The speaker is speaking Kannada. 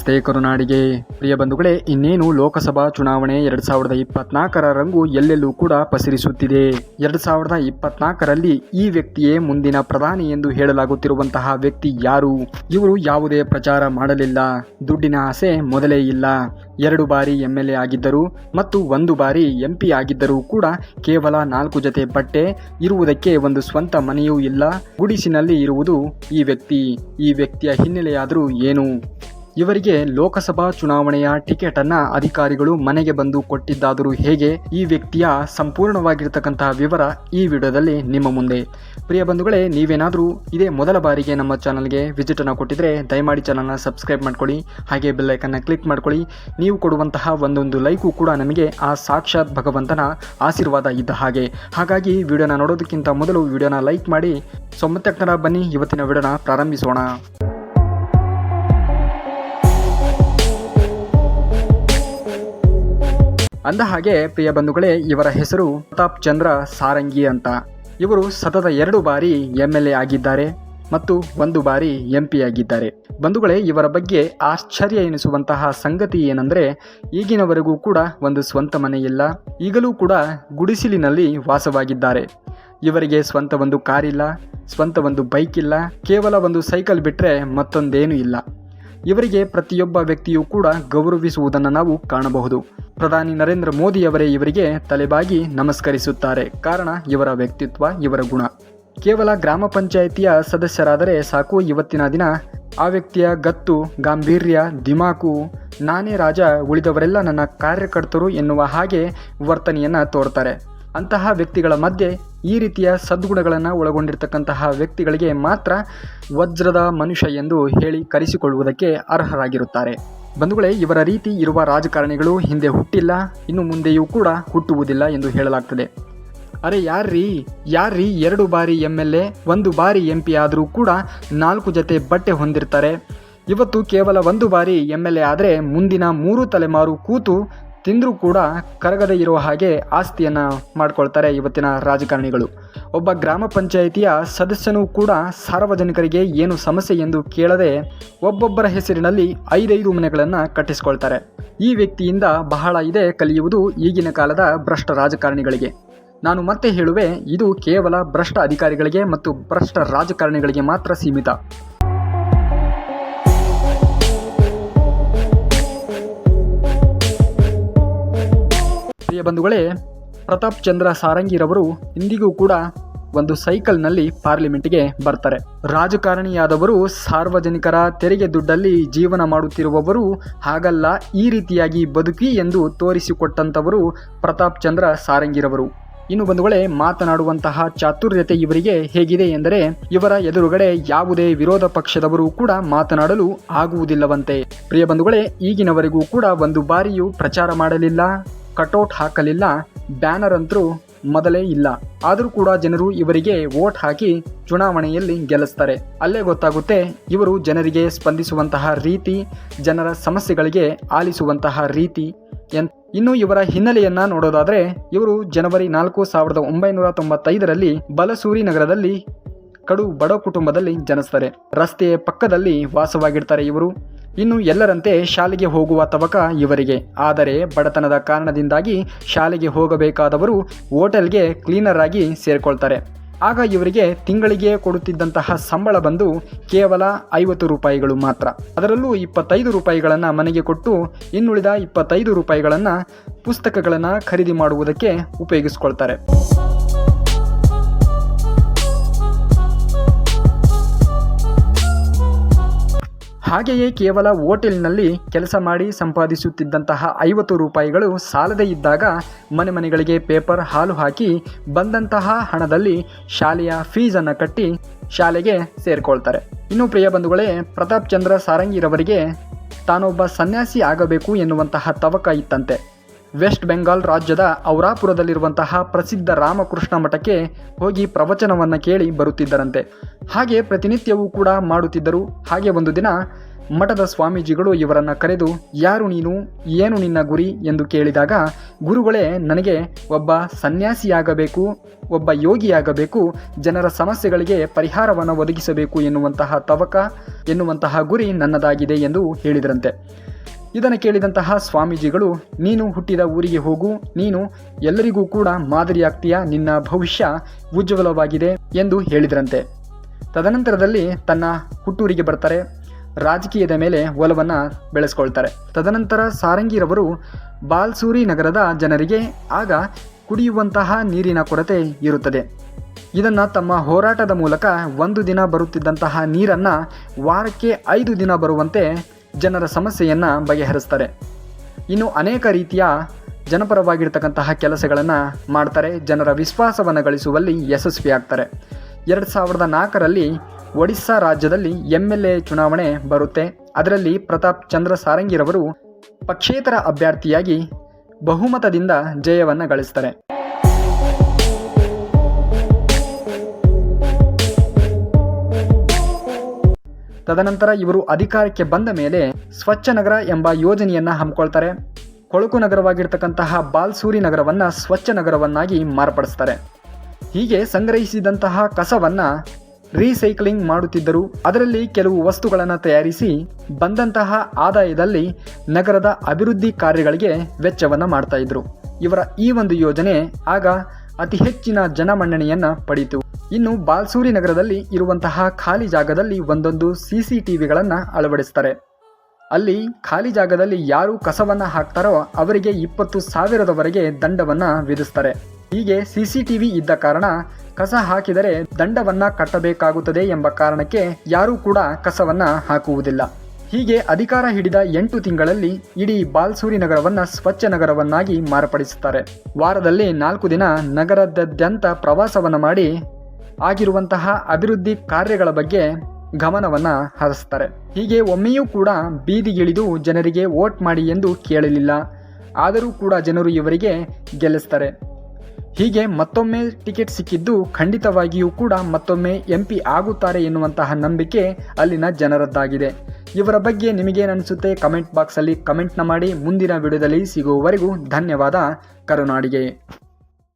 ನಮಸ್ತೆ ಕರುನಾಡಿಗೆ. ಪ್ರಿಯ ಬಂಧುಗಳೇ, ಇನ್ನೇನು ಲೋಕಸಭಾ ಚುನಾವಣೆ ಎರಡ್ ಸಾವಿರದ ಇಪ್ಪತ್ನಾಲ್ಕರ ರಂಗು ಎಲ್ಲೆಲ್ಲೂ ಕೂಡ ಪಸರಿಸುತ್ತಿದೆ. ಎರಡ್ ಸಾವಿರದ ಇಪ್ಪತ್ನಾಲ್ಕರಲ್ಲಿ ಈ ವ್ಯಕ್ತಿಯೇ ಮುಂದಿನ ಪ್ರಧಾನಿ ಎಂದು ಹೇಳಲಾಗುತ್ತಿರುವಂತಹ ವ್ಯಕ್ತಿ ಯಾರು? ಇವರು ಯಾವುದೇ ಪ್ರಚಾರ ಮಾಡಲಿಲ್ಲ. ದುಡ್ಡಿನ ಆಸೆ ಮೊದಲೇ ಇಲ್ಲ. ಎರಡು ಬಾರಿ ಎಂ ಎಲ್ ಎ ಆಗಿದ್ದರು ಮತ್ತು ಒಂದು ಬಾರಿ ಎಂ ಪಿ ಆಗಿದ್ದರೂ ಕೂಡ ಕೇವಲ ನಾಲ್ಕು ಜೊತೆ ಬಟ್ಟೆ, ಇರುವುದಕ್ಕೆ ಒಂದು ಸ್ವಂತ ಮನೆಯೂ ಇಲ್ಲ. ಗುಡಿಸಿನಲ್ಲಿ ಇರುವುದು ಈ ವ್ಯಕ್ತಿ. ಈ ವ್ಯಕ್ತಿಯ ಹಿನ್ನೆಲೆಯಾದರೂ ಏನು? ಇವರಿಗೆ ಲೋಕಸಭಾ ಚುನಾವಣೆಯ ಟಿಕೆಟ್ ಅನ್ನ ಅಧಿಕಾರಿಗಳು ಮನೆಗೆ ಬಂದು ಕೊಟ್ಟಿದ್ದಾದರೂ ಹೇಗೆ? ಈ ವ್ಯಕ್ತಿಯ ಸಂಪೂರ್ಣವಾಗಿರ್ತಕ್ಕಂತಹ ವಿವರ ಈ ವಿಡಿಯೋದಲ್ಲಿ ನಿಮ್ಮ ಮುಂದೆ. ಪ್ರಿಯ ಬಂಧುಗಳೇ, ನೀವೇನಾದರೂ ಇದೇ ಮೊದಲ ಬಾರಿಗೆ ನಮ್ಮ ಚಾನಲ್ಗೆ ವಿಸಿಟ್ ಅನ್ನು ಕೊಟ್ಟಿದ್ರೆ ದಯಮಾಡಿ ಚಾನಲ್ನ ಸಬ್ಸ್ಕ್ರೈಬ್ ಮಾಡ್ಕೊಳ್ಳಿ, ಹಾಗೆ ಬೆಲ್ಲೈಕನ್ನ ಕ್ಲಿಕ್ ಮಾಡ್ಕೊಳ್ಳಿ. ನೀವು ಕೊಡುವಂತಹ ಒಂದೊಂದು ಲೈಕು ಕೂಡ ನಮಗೆ ಆ ಸಾಕ್ಷಾತ್ ಭಗವಂತನ ಆಶೀರ್ವಾದ ಇದ್ದ ಹಾಗೆ. ಹಾಗಾಗಿ ವಿಡಿಯೋನ ನೋಡೋದಕ್ಕಿಂತ ಮೊದಲು ವಿಡಿಯೋನ ಲೈಕ್ ಮಾಡಿ ಸೊ ಬನ್ನಿ. ಇವತ್ತಿನ ವಿಡಿಯೋನ ಪ್ರಾರಂಭಿಸೋಣ. ಅಂದ ಹಾಗೆ ಪ್ರಿಯ ಬಂಧುಗಳೇ, ಇವರ ಹೆಸರು ಪ್ರತಾಪ್ ಚಂದ್ರ ಸಾರಂಗಿ ಅಂತ. ಇವರು ಸತತ ಎರಡು ಬಾರಿ ಎಂ ಎಲ್ ಎ ಆಗಿದ್ದಾರೆ ಮತ್ತು ಒಂದು ಬಾರಿ ಎಂ ಪಿ ಆಗಿದ್ದಾರೆ. ಬಂಧುಗಳೇ, ಇವರ ಬಗ್ಗೆ ಆಶ್ಚರ್ಯ ಎನಿಸುವಂತಹ ಸಂಗತಿ ಏನಂದರೆ, ಈಗಿನವರೆಗೂ ಕೂಡ ಒಂದು ಸ್ವಂತ ಮನೆಯಿಲ್ಲ ಈಗಲೂ ಕೂಡ ಗುಡಿಸಿಲಿನಲ್ಲಿ ವಾಸವಾಗಿದ್ದಾರೆ. ಇವರಿಗೆ ಸ್ವಂತ ಒಂದು ಕಾರಿಲ್ಲ, ಸ್ವಂತ ಒಂದು ಬೈಕ್ ಇಲ್ಲ, ಕೇವಲ ಒಂದು ಸೈಕಲ್ ಬಿಟ್ಟರೆ ಮತ್ತೊಂದೇನೂ ಇಲ್ಲ. ಇವರಿಗೆ ಪ್ರತಿಯೊಬ್ಬ ವ್ಯಕ್ತಿಯೂ ಕೂಡ ಗೌರವಿಸುವುದನ್ನು ನಾವು ಕಾಣಬಹುದು. ಪ್ರಧಾನಿ ನರೇಂದ್ರ ಮೋದಿಯವರೇ ಇವರಿಗೆ ತಲೆಬಾಗಿ ನಮಸ್ಕರಿಸುತ್ತಾರೆ. ಕಾರಣ ಇವರ ವ್ಯಕ್ತಿತ್ವ, ಇವರ ಗುಣ. ಕೇವಲ ಗ್ರಾಮ ಪಂಚಾಯಿತಿಯ ಸದಸ್ಯರಾದರೆ ಸಾಕು ಇವತ್ತಿನ ದಿನ. ಆ ವ್ಯಕ್ತಿಯ ಗತ್ತು, ಗಾಂಭೀರ್ಯ, ದಿಮಾಕು, ನಾನೇ ರಾಜ ಉಳಿದವರೆಲ್ಲ ನನ್ನ ಕಾರ್ಯಕರ್ತರು ಎನ್ನುವ ಹಾಗೆ ವರ್ತನೆಯನ್ನು ತೋರ್ತಾರೆ. ಅಂತಹ ವ್ಯಕ್ತಿಗಳ ಮಧ್ಯೆ ಈ ರೀತಿಯ ಸದ್ಗುಣಗಳನ್ನು ಒಳಗೊಂಡಿರ್ತಕ್ಕಂತಹ ವ್ಯಕ್ತಿಗಳಿಗೆ ಮಾತ್ರ ವಜ್ರದ ಮನುಷ್ಯ ಎಂದು ಹೇಳಿ ಕರೆಸಿಕೊಳ್ಳುವುದಕ್ಕೆ ಅರ್ಹರಾಗಿರುತ್ತಾರೆ. ಬಂಧುಗಳೇ, ಇವರ ರೀತಿ ಇರುವ ರಾಜಕಾರಣಿಗಳು ಹಿಂದೆ ಹುಟ್ಟಿಲ್ಲ, ಇನ್ನು ಮುಂದೆಯೂ ಕೂಡ ಹುಟ್ಟುವುದಿಲ್ಲ ಎಂದು ಹೇಳಲಾಗ್ತದೆ. ಅರೆ ಯಾರ್ರೀ ಯಾರ್ರೀ ಎರಡು ಬಾರಿ ಎಂ ಎಲ್ ಎ ಒಂದು ಬಾರಿ ಎಂ ಪಿ ಆದರೂ ಕೂಡ ನಾಲ್ಕು ಜೊತೆ ಬಟ್ಟೆ ಹೊಂದಿರ್ತಾರೆ. ಇವತ್ತು ಕೇವಲ ಒಂದು ಬಾರಿ ಎಂ ಎಲ್ ಎ ಆದರೆ ಮುಂದಿನ ಮೂರು ತಲೆಮಾರು ಕೂತು ತಿಂದರೂ ಕೂಡ ಕರಗದೆ ಇರುವ ಹಾಗೆ ಆಸ್ತಿಯನ್ನು ಮಾಡ್ಕೊಳ್ತಾರೆ ಇವತ್ತಿನ ರಾಜಕಾರಣಿಗಳು. ಒಬ್ಬ ಗ್ರಾಮ ಪಂಚಾಯಿತಿಯ ಸದಸ್ಯನೂ ಕೂಡ ಸಾರ್ವಜನಿಕರಿಗೆ ಏನು ಸಮಸ್ಯೆ ಎಂದು ಕೇಳದೆ ಒಬ್ಬೊಬ್ಬರ ಹೆಸರಿನಲ್ಲಿ ಐದೈದು ಮನೆಗಳನ್ನು ಕಟ್ಟಿಸಿಕೊಳ್ತಾರೆ. ಈ ವ್ಯಕ್ತಿಯಿಂದ ಬಹಳ ಇದೆ ಕಲಿಯುವುದು ಈಗಿನ ಕಾಲದ ಭ್ರಷ್ಟ ರಾಜಕಾರಣಿಗಳಿಗೆ. ನಾನು ಮತ್ತೆ ಹೇಳುವೆ, ಇದು ಕೇವಲ ಭ್ರಷ್ಟ ಅಧಿಕಾರಿಗಳಿಗೆ ಮತ್ತು ಭ್ರಷ್ಟ ರಾಜಕಾರಣಿಗಳಿಗೆ ಮಾತ್ರ ಸೀಮಿತ. ಪ್ರಿಯ ಬಂಧುಗಳೇ, ಪ್ರತಾಪ್ ಚಂದ್ರ ಸಾರಂಗಿರವರು ಇಂದಿಗೂ ಕೂಡ ಒಂದು ಸೈಕಲ್ನಲ್ಲಿ ಪಾರ್ಲಿಮೆಂಟ್ಗೆ ಬರ್ತಾರೆ. ರಾಜಕಾರಣಿಯಾದವರು ಸಾರ್ವಜನಿಕರ ತೆರಿಗೆ ದುಡ್ಡಲ್ಲಿ ಜೀವನ ಮಾಡುತ್ತಿರುವವರು ಹಾಗಲ್ಲ, ಈ ರೀತಿಯಾಗಿ ಬದುಕಿ ಎಂದು ತೋರಿಸಿಕೊಟ್ಟಂಥವರು ಪ್ರತಾಪ್ ಚಂದ್ರ ಸಾರಂಗಿರವರು. ಇನ್ನು ಬಂಧುಗಳೇ, ಮಾತನಾಡುವಂತಹ ಚಾತುರ್ಯತೆ ಇವರಿಗೆ ಹೇಗಿದೆ ಎಂದರೆ, ಇವರ ಎದುರುಗಡೆ ಯಾವುದೇ ವಿರೋಧ ಪಕ್ಷದವರು ಕೂಡ ಮಾತನಾಡಲು ಆಗುವುದಿಲ್ಲವಂತೆ. ಪ್ರಿಯ ಬಂಧುಗಳೇ, ಈಗಿನವರೆಗೂ ಕೂಡ ಒಂದು ಬಾರಿಯೂ ಪ್ರಚಾರ ಮಾಡಲಿಲ್ಲ. ಕಟೌಟ್ ಹಾಕಲಿಲ್ಲ. ಬ್ಯಾನರ್ ಅಂತರೂ ಮೊದಲೇ ಇಲ್ಲ. ಆದರೂ ಕೂಡ ಜನರು ಇವರಿಗೆ ವೋಟ್ ಹಾಕಿ ಚುನಾವಣೆಯಲ್ಲಿ ಗೆಲ್ಲಿಸ್ತಾರೆ. ಅಲ್ಲೇ ಗೊತ್ತಾಗುತ್ತೆ, ಇವರು ಜನರಿಗೆ ಸ್ಪಂದಿಸುವಂತಹ ರೀತಿ, ಜನರ ಸಮಸ್ಯೆಗಳಿಗೆ ಆಲಿಸುವಂತಹ ರೀತಿ ಇನ್ನು ಇವರ ಹಿನ್ನೆಲೆಯನ್ನ ನೋಡೋದಾದ್ರೆ, ಇವರು ಜನವರಿ ನಾಲ್ಕು ಸಾವಿರದ ಒಂಬೈನೂರ ತೊಂಬತ್ತೈದರಲ್ಲಿ ಬಲಸೂರಿ ನಗರದಲ್ಲಿ ಕಡು ಬಡ ಕುಟುಂಬದಲ್ಲಿ ಜನಿಸ್ತಾರೆ. ರಸ್ತೆಯ ಪಕ್ಕದಲ್ಲಿ ವಾಸವಾಗಿರ್ತಾರೆ ಇವರು. ಇನ್ನು ಎಲ್ಲರಂತೆ ಶಾಲೆಗೆ ಹೋಗುವ ತವಕ ಇವರಿಗೆ. ಆದರೆ ಬಡತನದ ಕಾರಣದಿಂದಾಗಿ ಶಾಲೆಗೆ ಹೋಗಬೇಕಾದವರು ಹೋಟೆಲ್ಗೆ ಕ್ಲೀನರ್ ಆಗಿ ಸೇರಿಕೊಳ್ತಾರೆ. ಆಗ ಇವರಿಗೆ ತಿಂಗಳಿಗೆ ಕೊಡುತ್ತಿದ್ದಂತಹ ಸಂಬಳ ಬಂದು ಕೇವಲ ಐವತ್ತು ರೂಪಾಯಿಗಳು ಮಾತ್ರ. ಅದರಲ್ಲೂ ಇಪ್ಪತ್ತೈದು ರೂಪಾಯಿಗಳನ್ನು ಮನೆಗೆ ಕೊಟ್ಟು ಇನ್ನುಳಿದ ಇಪ್ಪತ್ತೈದು ರೂಪಾಯಿಗಳನ್ನು ಪುಸ್ತಕಗಳನ್ನು ಖರೀದಿ ಮಾಡುವುದಕ್ಕೆ ಉಪಯೋಗಿಸ್ಕೊಳ್ತಾರೆ. ಹಾಗೆಯೇ ಕೇವಲ ಹೋಟೆಲ್ನಲ್ಲಿ ಕೆಲಸ ಮಾಡಿ ಸಂಪಾದಿಸುತ್ತಿದ್ದಂತಹ ಐವತ್ತು ರೂಪಾಯಿಗಳು ಸಾಲದೇ ಇದ್ದಾಗ ಮನೆ ಮನೆಗಳಿಗೆ ಪೇಪರ್ ಹಾಲು ಹಾಕಿ ಬಂದಂತಹ ಹಣದಲ್ಲಿ ಶಾಲೆಯ ಫೀಸನ್ನು ಕಟ್ಟಿ ಶಾಲೆಗೆ ಸೇರಿಕೊಳ್ತಾರೆ. ಇನ್ನು ಪ್ರಿಯ ಬಂಧುಗಳೇ, ಪ್ರತಾಪ್ ಚಂದ್ರ ಸಾರಂಗಿರವರಿಗೆ ತಾನೊಬ್ಬ ಸನ್ಯಾಸಿ ಆಗಬೇಕು ಎನ್ನುವಂತಹ ತವಕ ಇತ್ತಂತೆ. ವೆಸ್ಟ್ ಬೆಂಗಾಲ್ ರಾಜ್ಯದ ಔರಾಪುರದಲ್ಲಿರುವಂತಹ ಪ್ರಸಿದ್ಧ ರಾಮಕೃಷ್ಣ ಮಠಕ್ಕೆ ಹೋಗಿ ಪ್ರವಚನವನ್ನು ಕೇಳಿ ಬರುತ್ತಿದ್ದರಂತೆ. ಹಾಗೆ ಪ್ರತಿನಿತ್ಯವೂ ಕೂಡ ಮಾಡುತ್ತಿದ್ದರು. ಹಾಗೆ ಒಂದು ದಿನ ಮಠದ ಸ್ವಾಮೀಜಿಗಳು ಇವರನ್ನು ಕರೆದು, ಯಾರು ನೀನು? ಏನು ನಿನ್ನ ಗುರಿ? ಎಂದು ಕೇಳಿದಾಗ, ಗುರುಗಳೇ, ನನಗೆ ಒಬ್ಬ ಸನ್ಯಾಸಿಯಾಗಬೇಕು, ಒಬ್ಬ ಯೋಗಿಯಾಗಬೇಕು, ಜನರ ಸಮಸ್ಯೆಗಳಿಗೆ ಪರಿಹಾರವನ್ನು ಒದಗಿಸಬೇಕು ಎನ್ನುವಂತಹ ತವಕ, ಎನ್ನುವಂತಹ ಗುರಿ ನನ್ನದಾಗಿದೆ ಎಂದು ಹೇಳಿದರಂತೆ. ಇದನ್ನು ಕೇಳಿದಂತಹ ಸ್ವಾಮೀಜಿಗಳು, ನೀನು ಹುಟ್ಟಿದ ಊರಿಗೆ ಹೋಗು, ನೀನು ಎಲ್ಲರಿಗೂ ಕೂಡ ಮಾದರಿಯಾಗ್ತೀಯ, ನಿನ್ನ ಭವಿಷ್ಯ ಉಜ್ವಲವಾಗಿದೆ ಎಂದು ಹೇಳಿದರಂತೆ. ತದನಂತರದಲ್ಲಿ ತನ್ನ ಹುಟ್ಟೂರಿಗೆ ಬರ್ತಾರೆ, ರಾಜಕೀಯದ ಮೇಲೆ ಒಲವನ್ನು ಬೆಳೆಸ್ಕೊಳ್ತಾರೆ. ತದನಂತರ ಸಾರಂಗಿರವರು ಬಾಲ್ಸೂರಿ ನಗರದ ಜನರಿಗೆ ಆಗ ಕುಡಿಯುವಂತಹ ನೀರಿನ ಕೊರತೆ ಇರುತ್ತದೆ. ಇದನ್ನು ತಮ್ಮ ಹೋರಾಟದ ಮೂಲಕ ಒಂದು ದಿನ ಬರುತ್ತಿದ್ದಂತಹ ನೀರನ್ನು ವಾರಕ್ಕೆ ಐದು ದಿನ ಬರುವಂತೆ ಜನರ ಸಮಸ್ಯೆಯನ್ನು ಬಗೆಹರಿಸ್ತಾರೆ. ಇನ್ನು ಅನೇಕ ರೀತಿಯ ಜನಪರವಾಗಿರ್ತಕ್ಕಂತಹ ಕೆಲಸಗಳನ್ನು ಮಾಡ್ತಾರೆ, ಜನರ ವಿಶ್ವಾಸವನ್ನು ಗಳಿಸುವಲ್ಲಿ ಯಶಸ್ವಿಯಾಗ್ತಾರೆ. ಎರಡು ಸಾವಿರದ ನಾಲ್ಕರಲ್ಲಿ ಒಡಿಸ್ಸಾ ರಾಜ್ಯದಲ್ಲಿ ಎಂ ಎಲ್ ಎ ಚುನಾವಣೆ ಬರುತ್ತೆ. ಅದರಲ್ಲಿ ಪ್ರತಾಪ್ ಚಂದ್ರ ಸಾರಂಗಿರವರು ಪಕ್ಷೇತರ ಅಭ್ಯರ್ಥಿಯಾಗಿ ಬಹುಮತದಿಂದ ಜಯವನ್ನು ಗಳಿಸ್ತಾರೆ. ತದನಂತರ ಇವರು ಅಧಿಕಾರಕ್ಕೆ ಬಂದ ಮೇಲೆ ಸ್ವಚ್ಛ ನಗರ ಎಂಬ ಯೋಜನೆಯನ್ನ ಹಮ್ಮಿಕೊಳ್ತಾರೆ. ಕೊಳಕು ನಗರವಾಗಿರ್ತಕ್ಕಂತಹ ಬಾಲ್ಸೂರಿ ನಗರವನ್ನ ಸ್ವಚ್ಛ ನಗರವನ್ನಾಗಿ ಮಾರ್ಪಡಿಸ್ತಾರೆ. ಹೀಗೆ ಸಂಗ್ರಹಿಸಿದಂತಹ ಕಸವನ್ನ ರೀಸೈಕ್ಲಿಂಗ್ ಮಾಡುತ್ತಿದ್ದರು. ಅದರಲ್ಲಿ ಕೆಲವು ವಸ್ತುಗಳನ್ನು ತಯಾರಿಸಿ ಬಂದಂತಹ ಆದಾಯದಲ್ಲಿ ನಗರದ ಅಭಿವೃದ್ಧಿ ಕಾರ್ಯಗಳಿಗೆ ವೆಚ್ಚವನ್ನು ಮಾಡ್ತಾ ಇದ್ರು. ಇವರ ಈ ಒಂದು ಯೋಜನೆ ಆಗ ಅತಿ ಹೆಚ್ಚಿನ ಜನಮನ್ನಣೆಯನ್ನು ಪಡೆಯಿತು ಇನ್ನು ಬಾಲ್ಸೂರಿ ನಗರದಲ್ಲಿ ಇರುವಂತಹ ಖಾಲಿ ಜಾಗದಲ್ಲಿ ಒಂದೊಂದು ಸಿ ಸಿ ಟಿವಿಗಳನ್ನು ಅಳವಡಿಸ್ತಾರೆ. ಅಲ್ಲಿ ಖಾಲಿ ಜಾಗದಲ್ಲಿ ಯಾರು ಕಸವನ್ನ ಹಾಕ್ತಾರೋ ಅವರಿಗೆ ಇಪ್ಪತ್ತು ಸಾವಿರದವರೆಗೆ ದಂಡವನ್ನ ವಿಧಿಸ್ತಾರೆ. ಹೀಗೆ ಸಿಸಿಟಿವಿ ಇದ್ದ ಕಾರಣ ಕಸ ಹಾಕಿದರೆ ದಂಡವನ್ನ ಕಟ್ಟಬೇಕಾಗುತ್ತದೆ ಎಂಬ ಕಾರಣಕ್ಕೆ ಯಾರೂ ಕೂಡ ಕಸವನ್ನ ಹಾಕುವುದಿಲ್ಲ. ಹೀಗೆ ಅಧಿಕಾರ ಹಿಡಿದ ಎಂಟು ತಿಂಗಳಲ್ಲಿ ಇಡೀ ಬಾಲ್ಸೂರಿ ನಗರವನ್ನು ಸ್ವಚ್ಛ ನಗರವನ್ನಾಗಿ ಮಾರ್ಪಡಿಸುತ್ತಾರೆ. ವಾರದಲ್ಲಿ ನಾಲ್ಕು ದಿನ ನಗರದಾದ್ಯಂತ ಪ್ರವಾಸವನ್ನು ಮಾಡಿ ಆಗಿರುವಂತಹ ಅಭಿವೃದ್ಧಿ ಕಾರ್ಯಗಳ ಬಗ್ಗೆ ಗಮನವನ್ನ ಹರಿಸ್ತಾರೆ. ಹೀಗೆ ಒಮ್ಮೆಯೂ ಕೂಡ ಬೀದಿಗಿಳಿದು ಜನರಿಗೆ ವೋಟ್ ಮಾಡಿ ಎಂದು ಕೇಳಲಿಲ್ಲ. ಆದರೂ ಕೂಡ ಜನರು ಇವರಿಗೆ ಗೆಲ್ಲಿಸ್ತಾರೆ. ಹೀಗೆ ಮತ್ತೊಮ್ಮೆ ಟಿಕೆಟ್ ಸಿಕ್ಕಿದ್ದು ಖಂಡಿತವಾಗಿಯೂ ಕೂಡ ಮತ್ತೊಮ್ಮೆ ಎಂ ಆಗುತ್ತಾರೆ ಎನ್ನುವಂತಹ ನಂಬಿಕೆ ಅಲ್ಲಿನ ಜನರದ್ದಾಗಿದೆ. ಇವರ ಬಗ್ಗೆ ನಿಮಗೇನಿಸುತ್ತೆ ಕಮೆಂಟ್ ಬಾಕ್ಸಲ್ಲಿ ಕಮೆಂಟ್ನ ಮಾಡಿ ಮುಂದಿನ ವಿಡಿಯೋದಲ್ಲಿ ಸಿಗುವವರೆಗೂ ಧನ್ಯವಾದ. ಕರುನಾಡಿಗೆ.